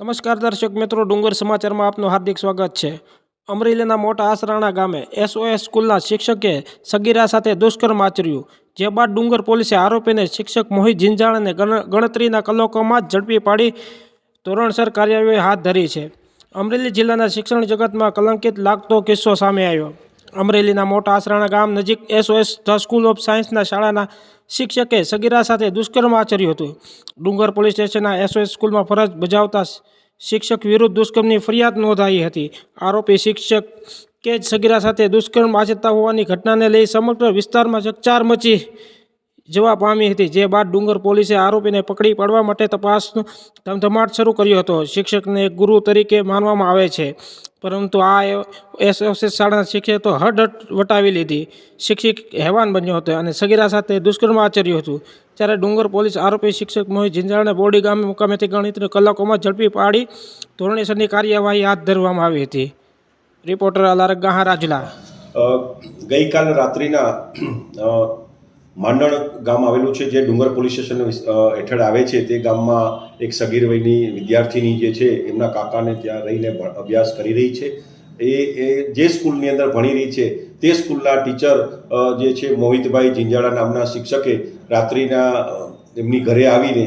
નમસ્કાર દર્શક મિત્રો, ડુંગર સમાચારમાં આપનું હાર્દિક સ્વાગત છે. અમરેલીના મોટા આસરાણા ગામે એસઓએસ સ્કૂલના શિક્ષકે સગીરા સાથે દુષ્કર્મ આચર્યું. જે બાદ ડુંગર પોલીસે આરોપીને શિક્ષક મોહિત ગણ- ગણતરીના કલાકોમાં જ ઝડપી પાડી ધોરણસર કાર્યવાહી હાથ ધરી છે. અમરેલી જિલ્લાના શિક્ષણ જગતમાં કલંકિત લાગતો કિસ્સો સામે આવ્યો. અમરેલીના મોટા આસરાણા ગામ નજીક એસઓએસ ધ સ્કૂલ ઓફ સાયન્સના શાળાના શિક્ષકે સગીરા સાથે દુષ્કર્મ આચર્યું હતું. ડુંગર પોલીસ સ્ટેશનના એસઓએસ સ્કૂલમાં ફરજ બજાવતા શિક્ષક વિરુદ્ધ દુષ્કર્મની ફરિયાદ નોંધાઈ હતી. આરોપી શિક્ષક કે જ સગીરા સાથે દુષ્કર્મ આચરતા હોવાની ઘટનાને લઈ સમગ્ર વિસ્તારમાં ચકચાર મચી જવા પામી હતી. જે બાદ ડુંગર પોલીસે આરોપીને પકડી પાડવા માટે તપાસનો ધમધમાટ શરૂ કર્યો હતો. શિક્ષકને એક ગુરુ તરીકે માનવામાં આવે છે. પરંતુ આ એસઓએસ શાળાના શિક્ષકે તો હડહટ વટાવી લીધી. શિક્ષક હેવાન બન્યો હતો અને સગીરા સાથે દુષ્કર્મ આચર્યું હતું. ત્યારે ડુંગર પોલીસ આરોપી શિક્ષક મોહિત જિંજાળને બોડી ગામે મુકામેથી ગણિતને કલાકોમાં ઝડપી પાડી ધોરણેસરની કાર્યવાહી હાથ ધરવામાં આવી હતી. રિપોર્ટર અલારક ગાહા રાજલા ગઈકાલ રાત્રિના માંડણ ગામ આવેલું છે, જે ડુંગર પોલીસ સ્ટેશન હેઠળ આવે છે, તે ગામમાં એક સગીર વયની વિદ્યાર્થીની જે છે, એમના કાકાને ત્યાં રહીને અભ્યાસ કરી રહી છે. એ એ જે સ્કૂલની અંદર ભણી રહી છે, તે સ્કૂલના ટીચર જે છે, મોહિતભાઈ જિંજાળા નામના શિક્ષકે રાત્રિના એમની ઘરે આવીને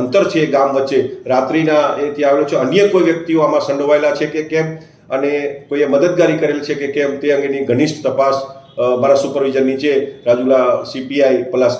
અંતર છે ગામ વચ્ચે. રાત્રિના એ ત્યાં આવેલો છે. અન્ય કોઈ વ્યક્તિઓ આમાં સંડોવાયેલા છે કે કેમ? અને કોઈએ મદદગારી કરેલ છે કે કેમ? તે અંગેની ઘનિષ્ઠ તપાસ મારા સુપરવિઝન નીચે રાજુલા સીપીઆઈ પલાસ